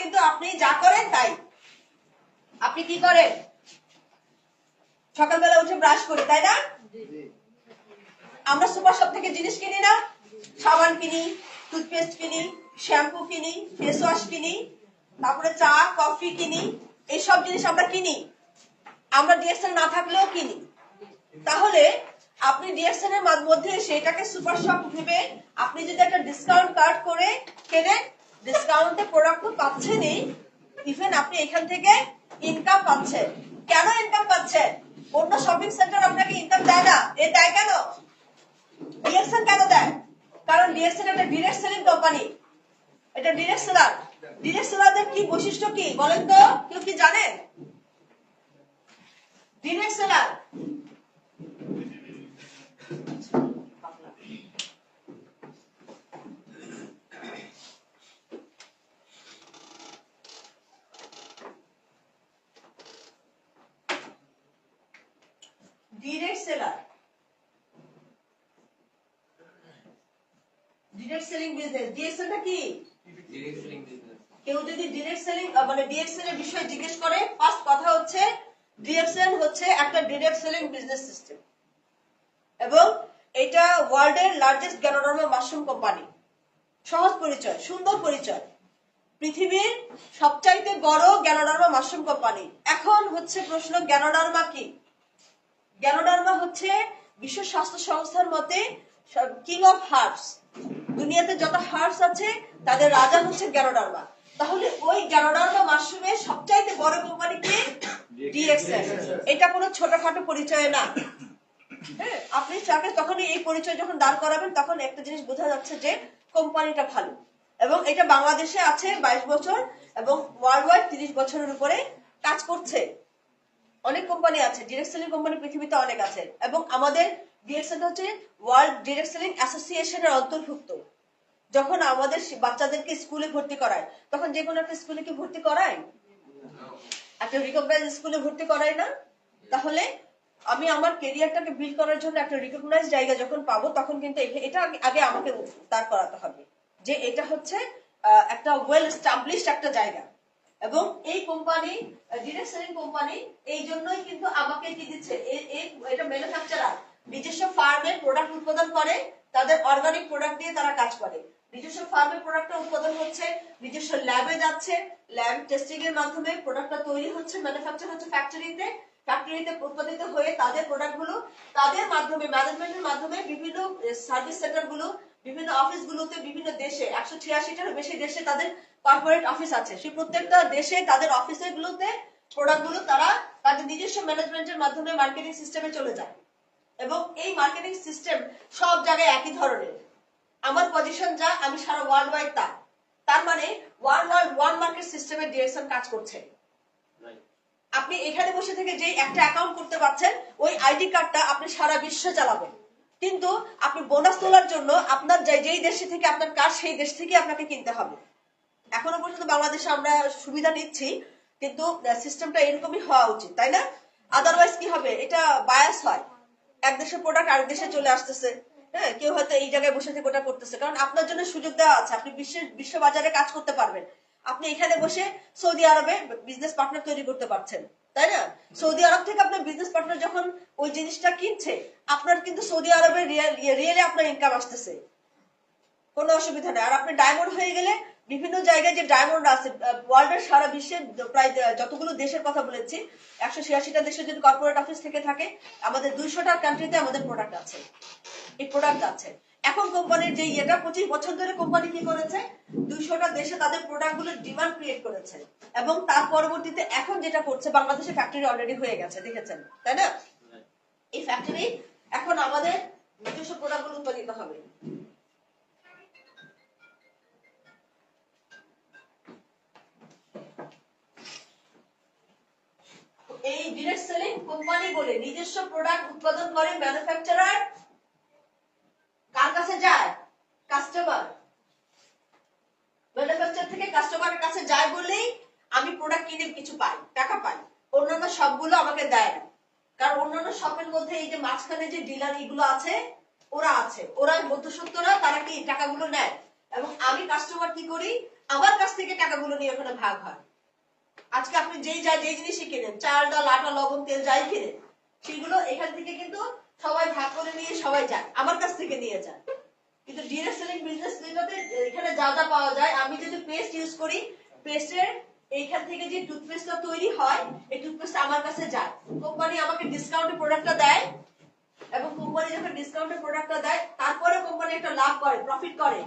কিন্তু আপনি যা করেন তাই। আপনি কি করেন? সকালবেলা উঠে ব্রাশ করি তাই না? আমরা সুপার শপ থেকে জিনিস কিনি না। সাবান কিনি টুথপেস্ট কিনি শ্যাম্পু কিনি ফেস ওয়াশ কিনি তারপরে চা কফি কিনি এইসব জিনিস আমরা কিনি। আমরা ডিএক্সএল না থাকলেও কিনি। তাহলে আপনি ডিএক্সএল এর মধ্যে সেটাকে সুপার শপ ভেবে আপনি যদি একটা ডিসকাউন্ট কার্ড করে কেনেন ডিসকাউন্টে প্রোডাক্ট তো পাচ্ছেনই ইভেন আপনি এখান থেকে ইনকাম পাচ্ছেন। কেন ইনকাম পাচ্ছেন? অন্য শপিং সেন্টার আপনাকে ইনকাম দেয় না। এ দেয় কেন? ডিএক্সএল কেন দেয়? কারণ ডিএক্সএল একটা ডিরেক্ট সেলিং কোম্পানি এটা ডিরেক্ট সেলার ডিরেক্ট সেলারদের কি বৈশিষ্ট্য কি? বলেন তো, কেউ কি জানেন direct seller direct seller direct selling business ডিএক্সএলটা কি? ডিরেক্ট সেলিং বিজনেস কেউ যদি ডিরেক্ট সেলিং মানে ডিএক্সএল এর বিষয়ে জিজ্ঞেস করে ফার্স্ট কথা হচ্ছে ডিএক্সএল হচ্ছে একটা ডিরেক্ট সেলিং বিজনেস সিস্টেম এবং এটা ওয়ার্ল্ডের লার্জেস্ট গ্যানোডার্মা মাশরুম কোম্পানি সহজ পরিচয় সুন্দর পরিচয়। পৃথিবীর সবচাইতে বড় গ্যানোডার্মা মাশরুম কোম্পানি এখন হচ্ছে প্রশ্ন গ্যানোডার্মা কি? গ্যানোডার্মা হচ্ছে বিশ্ব স্বাস্থ্য সংস্থার মতে কিং অফ হার্বস দুনিয়াতে যত হার্বস আছে, তাদের রাজা হচ্ছে গ্যানোডার্মা তাহলে ওই গ্যানোডার্মা মাশরুমের সবচাইতে বড় কোম্পানি কি? ডিএক্সএল এটা কোনো ছোটখাটো পরিচয় না। হ্যাঁ আপনি চাকে তখনই এই পরিচয় যখন দাঁড় করাবেন, তখন একটা জিনিস বোঝা যাচ্ছে যে কোম্পানিটা ভালো। এবং এটা বাংলাদেশে আছে বাইশ বছর এবং ওয়ার্ল্ড ওয়াইড তিরিশ বছরের উপরে কাজ করছে। অনেক কোম্পানি আছে ডিরেক্ট সেলিং কোম্পানি পৃথিবীতে অনেক আছে। এবং আমাদের ডিরেক্ট হচ্ছে ওয়ার্ল্ড ডিরেক্ট সেলিং অ্যাসোসিয়েশনের অন্তর্ভুক্ত। যখন আমাদের বাচ্চাদেরকে স্কুলে ভর্তি করায়, তখন যে কোনো একটা স্কুলে কি ভর্তি করায়? একটা রিকগনাইজ স্কুলে ভর্তি করায় না? তাহলে আমি আমার কেরিয়ারটাকে বিল্ড করার জন্য একটা রিকগনাইজ জায়গা যখন পাবো, তখন কিন্তু এটা আগে- আমাকে দাঁড় করাতে হবে। যে এটা হচ্ছে একটা ওয়েল এস্টাবলিশড একটা জায়গা। এবং এই কোম্পানি ডিরেক্ট কোম্পানি এই জন্যই কিন্তু আমাকে কি দিচ্ছে? এটা ম্যানুফ্যাকচারার নিজস্ব ফার্মের প্রোডাক্ট উৎপাদন করে, তাদের অর্গানিক প্রোডাক্ট দিয়ে তারা কাজ করে। নিজস্ব ফার্মের প্রোডাক্টটা উৎপাদন হচ্ছে, নিজস্ব ল্যাবে যাচ্ছে ল্যাব টেস্টিং এর মাধ্যমে প্রোডাক্টটা তৈরি হচ্ছে ম্যানুফ্যাকচার হচ্ছে ফ্যাক্টরিতে ফ্যাক্টরিতে উৎপাদিত হয়ে তাদের প্রোডাক্টগুলো তাদের মাধ্যমে ম্যানেজমেন্টের মাধ্যমে বিভিন্ন সার্ভিস সেন্টারগুলো, বিভিন্ন অফিস গুলোতে বিভিন্ন দেশে, একশো ছিয়াশিটারও বেশি দেশে তাদের কর্পোরেট অফিস আছে। সেই প্রত্যেকটা দেশে তাদের অফিসে গুলোতে প্রোডাক্টগুলো তারা তাদের নিজস্ব ম্যানেজমেন্টের মাধ্যমে মার্কেটিং সিস্টেমে চলে যায়। এবং এই মার্কেটিং সিস্টেম সব জায়গায় একই ধরনের। আমার পজিশন যা আমি সারা ওয়ার্ল্ড ওয়াইড তা। তার মানে ওয়ান ওয়ার্ল্ড ওয়ান মার্কেট সিস্টেমের ডিরেকশন কাজ করছে। আপনি এখানে বসে থেকে যে একটা অ্যাকাউন্ট করতে পারছেন ওই আইডি কার্ডটা আপনি সারা বিশ্বে চালাবেন। কিন্তু আপনি বোনাস তোলার জন্য আপনার যে- যেই দেশে থেকে আপনার কাজ সেই দেশ থেকে আপনাকে কিনতে হবে। এখনও পর্যন্ত বাংলাদেশে আমরা সুবিধা নিচ্ছি, কিন্তু সিস্টেমটা এরকমই হওয়া উচিত, তাই না? আদারওয়াইজ কি হবে? এটা বায়াস হয়। এক দেশের প্রোডাক্ট আরেক দেশে চলে আসতেছে হ্যাঁ? কেউ হয়তো এই জায়গায় বসে থেকে ওটা করতেছে। কারণ আপনার জন্য সুযোগ দেওয়া আছে, আপনি বিশ্বের বিশ্ব বাজারে কাজ করতে পারবেন। আপনি এখানে বসে সৌদি আরবে বিজনেস পার্টনার তৈরি করতে পারছেন, তাই না? সৌদি আরব থেকে আপনার বিজনেস পার্টনার যখন ওই জিনিসটা কিনছে, আপনার কিন্তু সৌদি আরবের রিয়েলে আপনার ইনকাম আসতেছে। কোনো অসুবিধা নেই। আর আপনি ডায়মন্ড হয়ে গেলে বিভিন্ন জায়গায় যে ডায়মন্ড আছে ওয়ার্ল্ডের সারা বিশ্বের প্রায় যতগুলো দেশের কথা বলেছি, একশো ছিয়াশিটা দেশের যদি কর্পোরেট অফিস থেকে থাকে, আমাদের দুইশোটা কান্ট্রিতে আমাদের প্রোডাক্ট আছে। এই প্রোডাক্ট আছে। এখন কোম্পানির যে ইয়েটা, পঁচিশ বছর ধরে কোম্পানি কি করেছে? দুইশোটা দেশে তাদের প্রোডাক্টগুলোর ডিমান্ড ক্রিয়েট করেছে। এবং তার পরবর্তীতে এখন যেটা করছে বাংলাদেশে ফ্যাক্টরি অলরেডি হয়ে গেছে, দেখেছেন? তাই না? এই ফ্যাক্টরি এখন আমাদের নিজস্ব প্রোডাক্টগুলো উৎপাদিত হবে। এই ডিরেক্ট সেলিং কোম্পানি বলে নিজস্ব প্রোডাক্ট উৎপাদন করে ম্যানুফ্যাকচারার কার কাছে যায়? কাস্টমার ম্যানুফ্যাকচার থেকে কাস্টমারের কাছে যায় বলেই আমি প্রোডাক্ট কিনে কিছু পাই, টাকা পাই। অন্যান্য সবগুলো আমাকে দেয় না। কারণ অন্যান্য শপের মধ্যে এই যে মাঝখানে যে ডিলার এগুলো আছে, ওরা আছে। ওরা মধ্যসত্ত্বরা, তারা কি টাকাগুলো নেয়? এবং আমি কাস্টমার কি করি? আমার কাছ থেকে টাকাগুলো নিয়ে ওখানে ভাগ হয়। আজকে আপনি যেই যা, যেই জিনিসই কিনেন, চাল, ডাল, আটা, লবণ, তেল, যাই কিনেন, সেগুলো এখান থেকে কিন্তু সবাই ভাগ করে নিয়ে সবাই যায়, আমার কাছ থেকে নিয়ে যায়। কিন্তু ডিরেক্ট সেলিং বিজনেস যেটাতে, এখানে যা যা পাওয়া যায়, আমি যদি পেস্ট ইউজ করি, পেস্টের এইখান থেকে যে টুথপেস্টটা তৈরি হয়, এই টুথপেস্ট আমার কাছে যায়। কোম্পানি আমাকে ডিসকাউন্টে প্রোডাক্টটা দেয়, এবং কোম্পানি যখন ডিসকাউন্টে প্রোডাক্টটা দেয় তারপরে কোম্পানি একটা লাভ করে প্রফিট করে।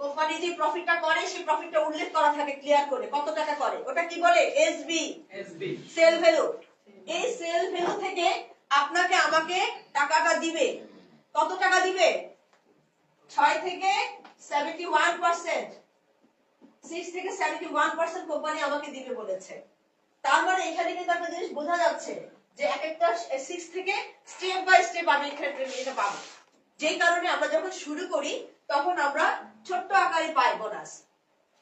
কোম্পানি যে প্রফিটটা করে সেই প্রফিটটা উল্লেখ করা থাকে ক্লিয়ার করে। কত টাকা করে? ওটা কি বলে? এসবি SB সেল ভ্যালু এই সেল ভ্যালু থেকে আপনাকে আমাকে টাকাটা দিবে। কত টাকা দিবে? ছয় থেকে সেভেন্টি ওয়ান পার্সেন্ট সিক্স থেকে সেভেন্টি ওয়ান পার্সেন্ট কোম্পানি আমাকে দিবে বলেছে। তার মানে এখানে কিন্তু একটা জিনিস বোঝা যাচ্ছে যে এক একটা সিক্স থেকে স্টেপ বাই স্টেপ আমি এখানে এটা পাবো। যেই কারণে আমরা যখন শুরু করি, তখন আমরা ছোট্ট আকারে পাই বোনাস।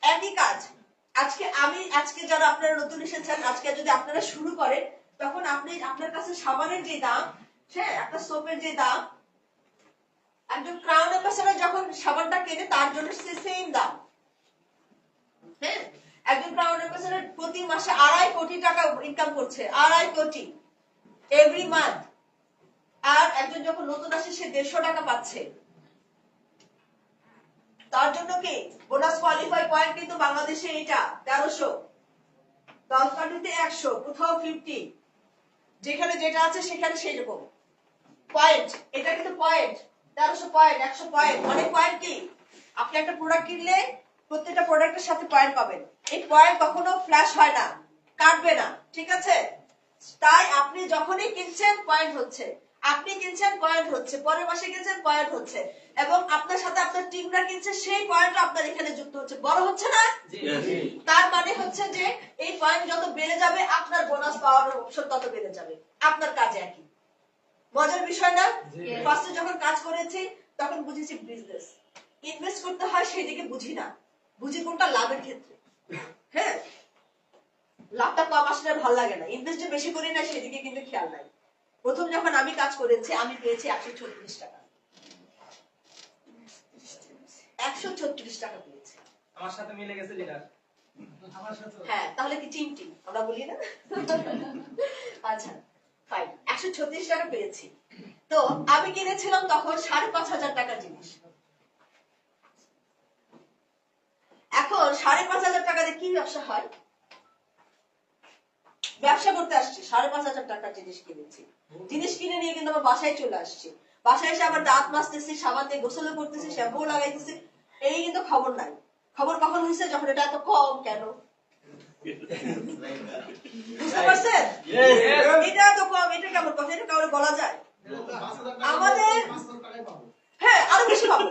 একই কাজ। আজকে আমি, আজকে যারা আপনারা নতুন এসেছেন, আজকে যদি আপনারা শুরু করেন, তখন আপনি, আপনার কাছে সাবানের যে দাম হ্যাঁ একটা সোপের যে দাম, একজন ক্রাউন অ্যাম্বাসেডর যখন সাবানটা কেনে, তার জন্য সে সেম দাম। হ্যাঁ একজন ক্রাউন অ্যাম্বাসেডর প্রতি মাসে আড়াই কোটি টাকা ইনকাম করছে, আড়াই কোটি। এভরি মান্থ আর একজন যখন নতুন আসে, সে দেড়শো টাকা পাচ্ছে। তার জন্য কি বোনাস কোয়ালিফাই পয়েন্ট কিন্তু বাংলাদেশে এটা তেরোশো দশ কান্ট্রিতে একশো, কোথাও ফিফটি যেখানে যেটা আছে, সেখানে সেই রকম। পয়েন্ট এটা কিন্তু পয়েন্ট তেরোশো পয়েন্ট একশো পয়েন্ট অনেক পয়েন্ট কি? আপনি একটা প্রোডাক্ট কিনলে প্রত্যেকটা প্রোডাক্টের সাথে পয়েন্ট পাবেন। এই পয়েন্ট কখনো ফ্ল্যাশ হয় না, কাটবে না, ঠিক আছে? তাই আপনি যখনই কিনছেন পয়েন্ট হচ্ছে। আপনি কিনছেন পয়েন্ট হচ্ছে পরের মাসে কিনছেন পয়েন্ট হচ্ছে এবং আপনার সাথে আপনার টিমরা কিনছে সেই পয়েন্ট আপনার এখানে যুক্ত হচ্ছে। বড় হচ্ছে না? তার মানে হচ্ছে যে এই পয়েন্ট যত বেড়ে যাবে আপনার বোনাস পাওয়ার অপশন তত বেড়ে যাবে। আপনার কাজে একই। মজার বিষয় না? ফার্স্টে যখন কাজ করেছি তখন বুঝেছি বিজনেস ইনভেস্ট করতে হয় সেদিকে বুঝি না। বুঝি কোনটা লাভের ক্ষেত্রে। হ্যাঁ? লাভটা কম আসলে ভালো লাগে না। ইনভেস্ট যে বেশি করি না সেদিকে কিন্তু খেয়াল নাই। প্রথম যখন আমি কাজ করেছি আমি পেয়েছি একশো ছত্রিশ টাকা। একশো ছত্রিশ টাকা পেয়েছি। আমার সাথে মিলে গেছে লিডার। হ্যাঁ তাহলে কি চিমটি আমরা বলি না? আচ্ছা ফাইন একশো ছত্রিশ টাকা পেয়েছি। তো আমি কিনেছিলাম তখন সাড়ে পাঁচ হাজার টাকা জিনিস। এখন সাড়ে পাঁচ হাজার টাকা দিয়ে কি ব্যবসা হয়? ব্যবসা করতে আসছে, সাড়ে পাঁচ হাজার টাকার জিনিস কিনেছি। জিনিস কিনে নিয়ে কিন্তু আমার বাসায় চলে আসছে। বাসায় এসে আবার দাঁত মাজতেছি, সাবান দিয়ে গোসলও করতেছি শ্যাম্পুও লাগাইতেছি, এই কিন্তু খবর নাই। খবর কখন হয়েছে যখন এটা এত কম কেন? বুঝতে পারছেন? এটা এত কম, এটা কেমন কথা? এটা কাউরে বলা যায়? আমাদের হ্যাঁ আরও বেশি পাবো